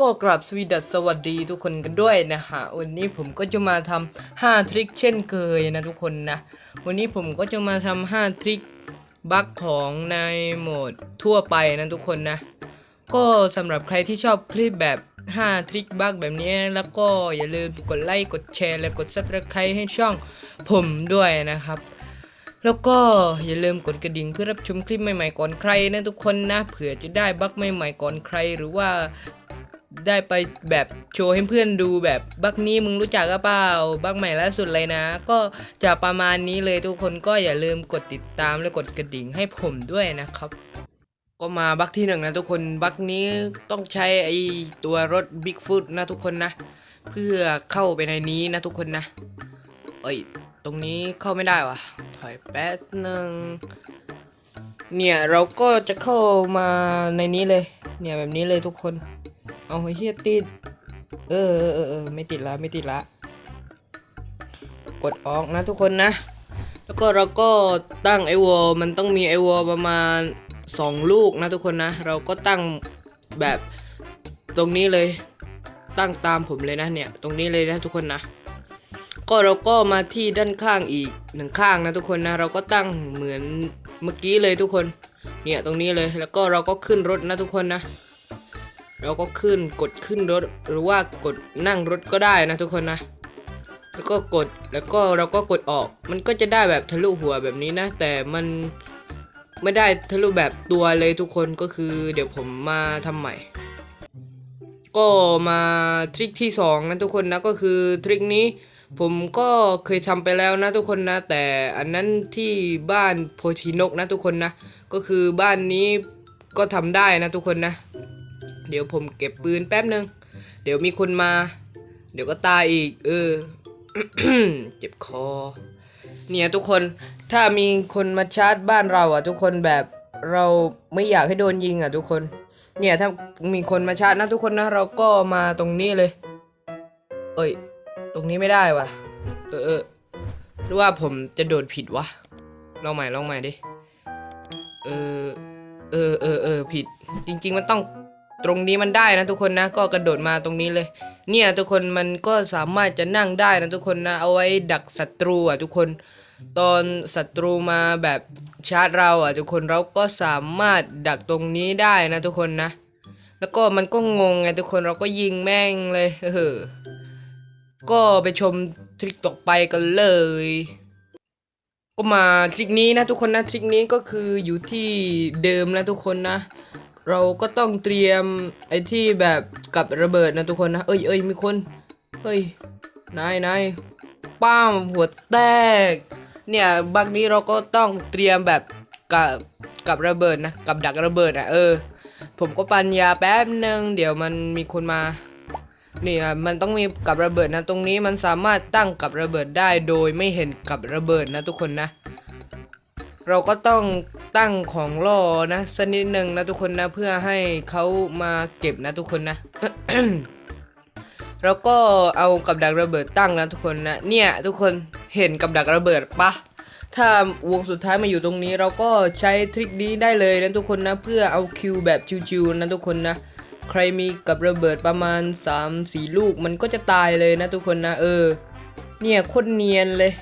ก็กราบสวีดัสสวัสดีทุกคนกันด้วยนะฮะวันนี้ผมก็จะมาทำ5ทริคเช่นเคยนะทุกคนนะ วันนี้ผมก็จะมาทำ5ทริคบั๊กของในโหมดทั่วไปนะทุกคนนะ ก็สำหรับใครที่ชอบคลิปแบบ 5 ทริคบั๊กแบบนี้แล้วก็อย่าลืมกดไลค์กดแชร์และกด subscribe ให้ช่องผมด้วยนะครับ แล้วก็อย่าลืมกดกระดิ่งเพื่อรับชมคลิปใหม่ๆก่อนใครนะทุกคนนะเผื่อจะได้บั๊กใหม่ๆก่อนใครหรือว่า ได้ไปแบบโชว์ให้เพื่อนดูแบบบักนี้มึงรู้จักหรือเปล่าบักใหม่ล่าสุดเลยนะ ก็จะประมาณนี้เลยทุกคนก็อย่าลืมกดติดตามและกดกระดิ่งให้ผมด้วยนะครับ ก็มาบักที่หนึ่งนะทุกคนบักนี้ต้องใช้ไอตัวรถ Bigfoot นะทุกคนนะ เพื่อเข้าไปในนี้นะทุกคนนะ เอ้ย ตรงนี้เข้าไม่ได้วะถอยแป๊บหนึ่งเนี่ยเราก็จะเข้ามาในนี้เลย เนี่ยแบบนี้เลยทุกคน เอาเฮียติดเออเออเออเออไม่ติดละไม่ติดละกดออกนะทุกคนนะ แล้วก็เราก็ตั้งไอวอลมันต้องมีไอวอลประมาณ 2 ลูกนะทุกคนนะ เราก็ตั้งแบบตรงนี้เลยตั้งตามผมเลยนะเนี่ย ตรงนี้เลยนะทุกคนนะ ก็เราก็มาที่ด้านข้างอีกหนึ่งข้างนะทุกคนนะ เราก็ตั้งเหมือนเมื่อกี้เลยทุกคน เนี่ยตรงนี้เลยแล้วก็เราก็ขึ้นรถนะทุกคนนะ เราก็ขึ้นกดขึ้นรถหรือว่ากดนั่งรถก็ได้นะทุกคนนะ แล้วก็กดแล้วก็เราก็กดออก มันก็จะได้แบบทะลุหัวแบบนี้นะ แต่มันไม่ได้ทะลุแบบตัวเลยทุกคนก็คือ เดี๋ยวผมมาทำใหม่ ก็มาทริคที่สองนะทุกคนนะก็คือทริคนี้ผมก็เคยทำไปแล้วนะทุกคนนะ แต่อันนั้นที่บ้านโพชินกนะทุกคนนะ ก็คือบ้านนี้ก็ทำได้นะทุกคนนะ เดี๋ยวผมเก็บปืนแป๊บหนึ่งเดี๋ยวมีคนมา เดี๋ยวก็ตายอีก เออ เจ็บคอ เนี่ยทุกคน ถ้ามีคนมาชาร์จบ้านเราอะ ทุกคนแบบเราไม่อยากให้โดนยิงอะ ทุกคน เนี่ยถ้ามีคนมาชาร์จนะทุกคนนะ เราก็มาตรงนี้เลย เอ้ย ตรงนี้ไม่ได้ว่ะ เออเออหรือว่าผมจะโดดผิดวะ ลองใหม่ลองใหม่ดิ เออเออเออเออผิด จริง ๆ มันต้อง ตรงนี้มันได้นะทุกคนนะ ก็กระโดดมาตรงนี้เลย เนี่ยทุกคนมันก็สามารถจะนั่งได้นะทุกคนนะ เอาไว้ดักศัตรูอะทุกคน ตอนศัตรูมาแบบชาร์จเราอะทุกคนเราก็สามารถดักตรงนี้ได้นะทุกคนนะ แล้วก็มันก็งงไงทุกคนเราก็ยิงแม่งเลยเออก็ไปชมทริคต่อไปกันเลย ก็มาทริคนี้นะทุกคนนะทริคนี้ก็คืออยู่ที่เดิมนะทุกคนนะ เราก็ต้องเตรียมไอ้ที่แบบกับระเบิดนะทุกคนนะ เอ้ยเอ้ยมีคนเฮ้ย นายนายป้ามหัวแตก เนี่ยบักนี้เราก็ต้องเตรียมแบบกับกับระเบิดนะ กับดักระเบิดอะเออ ผมก็ปัญญาแป๊บหนึ่งเดี๋ยวมันมีคนมา นี่อะมันต้องมีกับระเบิดนะ ตรงนี้มันสามารถตั้งกับระเบิดได้โดยไม่เห็นกับระเบิดนะทุกคนนะ เราก็ต้อง ตั้งของล่อนะสักนิดหนึ่งนะทุกคนนะเพื่อให้เขามาเก็บนะทุกคนนะแล้วก็เอากับดักระเบิดตั้งนะทุกคนนะเนี่ยทุกคนเห็นกับดักระเบิดปะถ้าวงสุดท้ายมาอยู่ตรงนี้เราก็ใช้ทริคนี้ได้เลยนะทุกคนนะเพื่อเอาคิวแบบชิวๆนะทุกคนนะใครมีกับระเบิดประมาณ3-4ลูกมันก็จะตายเลยนะทุกคนนะเออเนี่ยโคตรเนียนเลย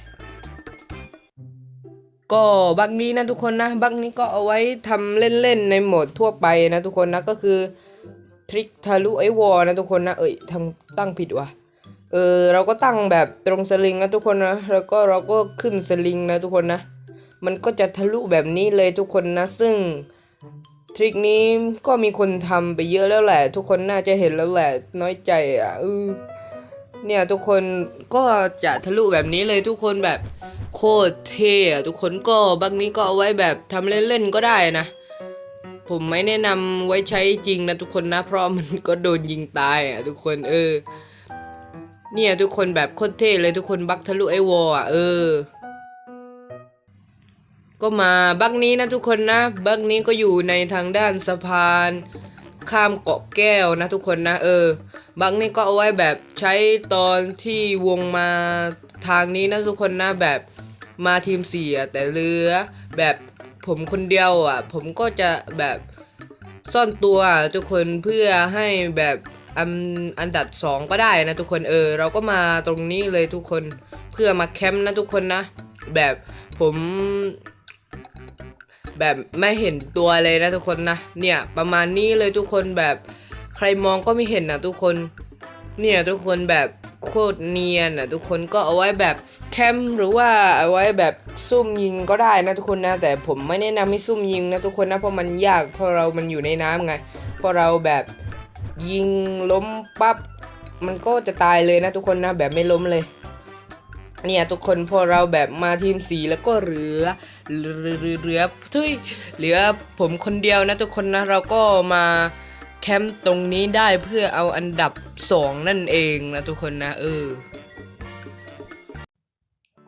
ก็บักนี้นะทุกคนนะบักนี้ก็เอาไว้ทำเล่นๆในโหมดทั่วไปนะทุกคนนะก็คือทริคทะลุไอวอลนะทุกคนนะเอ้ยทำตั้งผิดว่ะเออเราก็ตั้งแบบตรงสลิงนะทุกคนนะแล้วก็เราก็ขึ้นสลิงนะทุกคนนะ มันก็จะทะลุแบบนี้เลยทุกคนนะ ซึ่งทริคนี้ก็มีคนทำไปเยอะแล้วแหละ ทุกคนน่าจะเห็นแล้วแหละน้อยใจอะเออ เนี่ยทุกคนก็จะทะลุแบบนี้เลยทุกคนแบบโคตรเท่ทุกคนก็บักนี้ก็เอาไว้แบบทำเล่นๆก็ได้นะ ผมไม่แนะนำไว้ใช้จริงนะทุกคนนะ เพราะมันก็โดนยิงตายอะทุกคนเออ เนี่ยทุกคนแบบโคตรเท่เลยทุกคนบักทะลุไอวอลอะเออ ก็มาบักนี้นะทุกคนนะ บักนี้ก็อยู่ในทางด้านสะพาน ข้ามเกาะแก้วนะทุกคนนะ เออ บักนี้ก็เอาไว้แบบใช้ตอนที่วงมาทางนี้นะทุกคนนะแบบมาทีมสียแต่เหลือแบบผมคนเดียวอะ ผมก็จะแบบซ่อนตัวทุกคนเพื่อให้แบบอันอันดับสองก็ได้นะทุกคนเออ เราก็มาตรงนี้เลยทุกคนเพื่อมาแคมป์นะทุกคนนะ แบบผม แบบไม่เห็นตัวเลยนะทุกคนนะ เนี่ยประมาณนี้เลยทุกคนแบบใครมองก็ไม่เห็นนะทุกคน เนี่ยทุกคนแบบโคตรเนียนอะทุกคนก็เอาไว้แบบแคมป์หรือว่าเอาไว้แบบซุ่มยิงก็ได้นะทุกคนนะ แต่ผมไม่แนะนำให้ซุ่มยิงนะทุกคนนะเพราะมันยากเพราะเรามันอยู่ในน้ำไงเพราะเราแบบยิงล้มปั๊บมันก็จะตายเลยนะทุกคนนะแบบไม่ล้มเลย เนี่ยทุกคนพอเราแบบมาทีมสีแล้วก็เหลือเหลือเหลือเรือทุยเหลือผมคนเดียวนะทุกคนนะเราก็มาแคมป์ตรงนี้ได้เพื่อเอาอันดับสองนั่นเองนะทุกคนนะเออ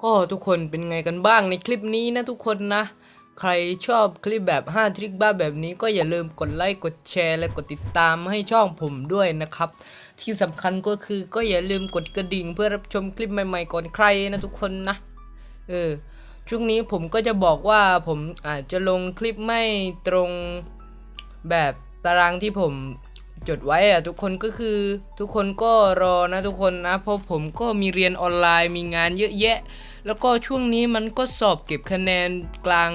ก็ทุกคนเป็นไงกันบ้างในคลิปนี้นะทุกคนนะ ใครชอบคลิปแบบ 5 ทริคบ้าแบบนี้ก็อย่าลืมกดไลค์กดแชร์ และกดติดตามให้ช่องผมด้วยนะครับ ที่สำคัญก็คือก็อย่าลืมกดกระดิ่งเพื่อรับชมคลิปใหม่ๆก่อนใครนะทุกคนนะ เออช่วงนี้ผมก็จะบอกว่าผมอาจจะลงคลิปไม่ตรงแบบตารางที่ผมจดไว้อะทุกคนก็คือทุกคนก็รอนะทุกคนนะเพราะผมก็มีเรียนออนไลน์มีงานเยอะแยะ แล้วก็ช่วงนี้มันก็สอบเก็บคะแนนกลาง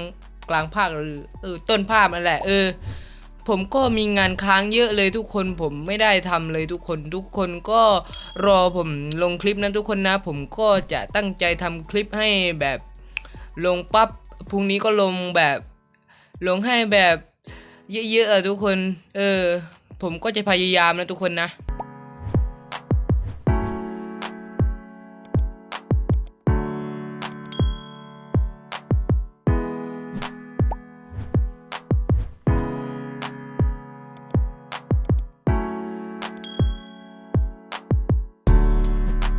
กลางภาคหรือเออต้นภาคนั่นแหละ เออ ผมก็มีงานค้างเยอะเลยทุกคนผมไม่ได้ทำเลยทุกคนทุกคนก็รอผมลงคลิปนั้นทุกคนนะ ผมก็จะตั้งใจทำคลิปให้แบบลงปั๊บพรุ่งนี้ก็ลงแบบ ลงให้แบบเยอะๆอะทุกคน เออ ผมก็จะพยายามนะทุกคนนะ